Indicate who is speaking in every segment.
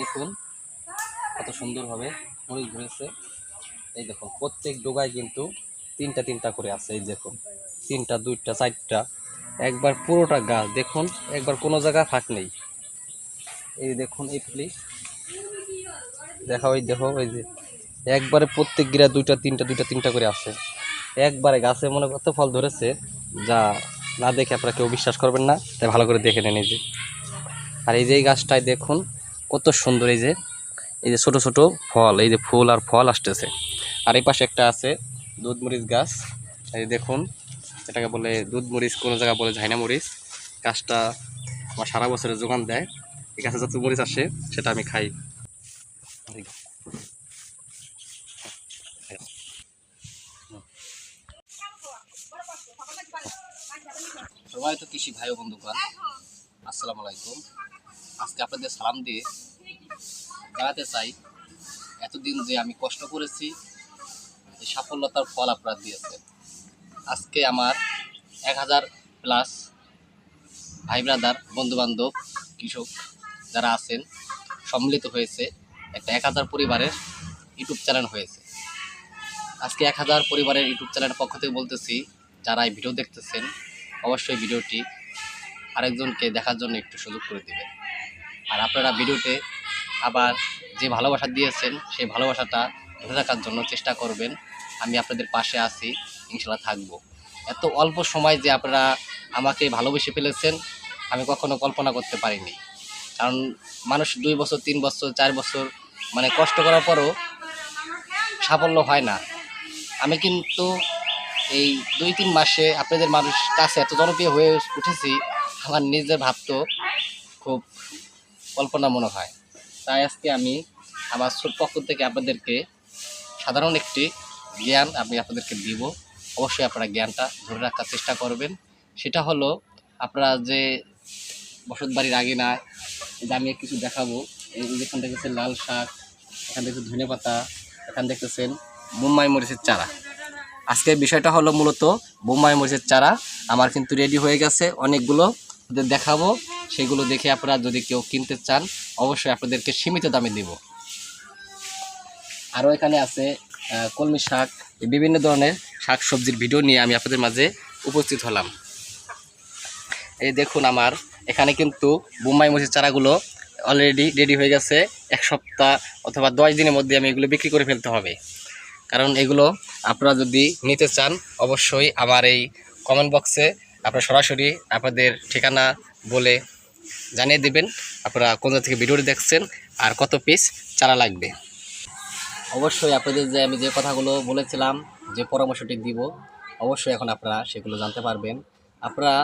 Speaker 1: দেখুন, কত সুন্দরভাবে মরিচ ধরেছে। এই দেখুন, প্রত্যেক ডোগায় কিন্তু তিনটা তিনটা করে আছে, এই দেখুন। তিনটা, দুইটা, চারটা। একবার পুরোটা গাছ দেখুন, একবার কোনো জায়গায় ফাঁক নেই। এই দেখুন, এই ফুলি দেখা ওই দেখো ওই যে একবারে প্রত্যেক গিরা দুইটা, তিনটা দুইটা, তিনটা করে আছে। একবারে গাছে মনে কত ফল ধরেছে, যা না দেখে আপনারা কেউ বিশ্বাস করবেন না, তাই ভালো করে দেখে নেন এই যে। আর এই যে এই গাছটায় দেখুন কত সুন্দর এই যে এই যে ছোট ছোট ফল, এই যে ফুল আর ফল আসতেছে। আর এই পাশে একটা আছে দুধ মরিচ গাছ। এই দেখুন, এটাকে বলে দুধ মরিচ কোনো জায়গায় বলে ঝাইনা মরিচ। গাছটা আমার সারা বছরের যোগান দেয়। এই গাছে যত মরিচ আসে, সেটা আমি খাই। সবাই তো কৃষি ভাই বন্ধুগণ আসসালামু আলাইকুম। আজকে আপনাদের সালাম দিয়ে জানাতে চাই, এতদিন যে আমি কষ্ট করেছি এই সাফল্যতার ফল আপনারা দিয়েছেন। আজকে আমার এক হাজার প্লাস ভাই ব্রাদার, বন্ধুবান্ধব, কৃষক যারা আছেন, সম্মিলিত হয়েছে। একটা এক হাজার পরিবারের ইউটিউব চ্যানেল হয়েছে। আজকে এক হাজার পরিবারের ইউটিউব চ্যানেলের পক্ষ থেকে বলতেছি, যারা এই ভিডিও দেখতেছেন, অবশ্যই ভিডিওটি আরেকজনকে দেখার জন্য একটু সুযোগ করে দিবেন। আর আপনারা ভিডিওতে আবার যে ভালোবাসা দিয়েছেন, সেই ভালোবাসাটা ধরে রাখার জন্য চেষ্টা করবেন। আমি আপনাদের পাশে আছি, ইনশাল্লাহ থাকব। এত অল্প সময় যে আপনারা আমাকে ভালোবেসে ফেলেছেন, আমি কখনো কল্পনা করতে পারিনি। কারণ মানুষ দুই বছর, তিন বছর, চার বছর মানে কষ্ট করার পরও সাফল্য হয় না। আমি কিন্তু এই দুই, তিন মাসে আপনাদের মানুষ কাছে এত জনপ্রিয় হয়ে উঠেছি, আমার নিজের ভাবতো খুব কল্পনা মনে হয়। তাই আজকে আমি আমার পক্ষ থেকে আপনাদেরকে সাধারণ একটি জ্ঞান আমি আপনাদেরকে দিব। অবশ্যই আপনারা জ্ঞানটা ধরে রাখার চেষ্টা করবেন। সেটা হলো আপনারা যে বসত বাড়ির আগে না আমি কিছু দেখাবো এখান দেখতেছেন লাল শাক, এখান দেখতেছেন ধনে পাতা, এখান দেখতেছেন মুম্বাই মরিচের চারা। আজকের বিষয়টা হলো মূলত বোম্বাই মরিচের চারা আমার কিন্তু রেডি হয়ে গেছে অনেকগুলো। দেখাবো। সেগুলো দেখে আপনারা যদি কেউ কিনতে চান, অবশ্যই আপনাদেরকে সীমিত দামে দেব আরও এখানে আছে কলমি শাক বিভিন্ন ধরনের শাক সবজির ভিডিও নিয়ে আমি আপনাদের মাঝে উপস্থিত হলাম। এই দেখুন আমার, এখানে কিন্তু বোম্বাই মরিচের চারাগুলো অলরেডি রেডি হয়ে গেছে। এক সপ্তাহ অথবা দশ দিনের মধ্যে আমি এগুলো বিক্রি করে ফেলতে হবে। কারণ এগুলো আপনারা যদি নিতে চান, অবশ্যই আমার এই কমেন্ট বক্সে আপনারা সরাসরি আপনাদের ঠিকানা বলে জানিয়ে দেবেন। আপনারা কোন থেকে ভিডিওটি দেখছেন আর কত পিস চারা লাগবে। অবশ্যই আপনাদের যে আমি যে কথাগুলো বলেছিলাম, যে পরামর্শটি দিব, অবশ্যই এখন আপনারা সেগুলো জানতে পারবেন। আপনারা,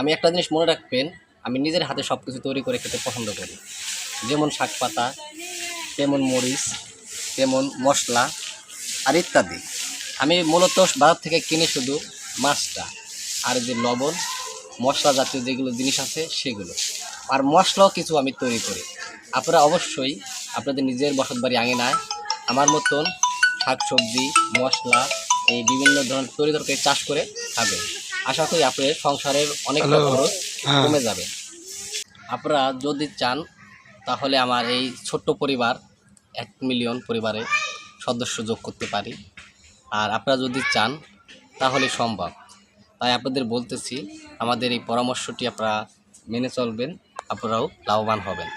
Speaker 1: আমি একটা জিনিস মনে রাখবেন, আমি নিজের হাতে সব কিছু তৈরি করে খেতে পছন্দ করি। যেমন শাক পাতা, তেমন মরিচ, তেমন মশলা, আর ইত্যাদি। আমি মূলত বাজার থেকে কিনে শুধু মাছটা। আর যে লবণ মশলা জাতীয় যেগুলো জিনিস আছে সেগুলো। আর মশলাও কিছু আমি তৈরি করি। আপনারা অবশ্যই আপনাদের নিজের বসত বাড়ি আঙিনায় আমার মতন শাক সবজি মশলা এই বিভিন্ন ধরনের তৈরি তরকারি চাষ করে খাবেন। আশা করি আপনাদের সংসারের অনেকটা খরচ কমে যাবে। আপনারা যদি চান তাহলে আমার এই ছোট্ট পরিবার এক মিলিয়ন পরিবারে সদস্য যোগ করতে পারি। আর আপনারা যদি চান তাহলে সম্ভব। তাই আপনাদের বলতেছি আমাদের এই পরামর্শটি আপনারা মেনে চলবেন আপনারাও লাভবান হবেন।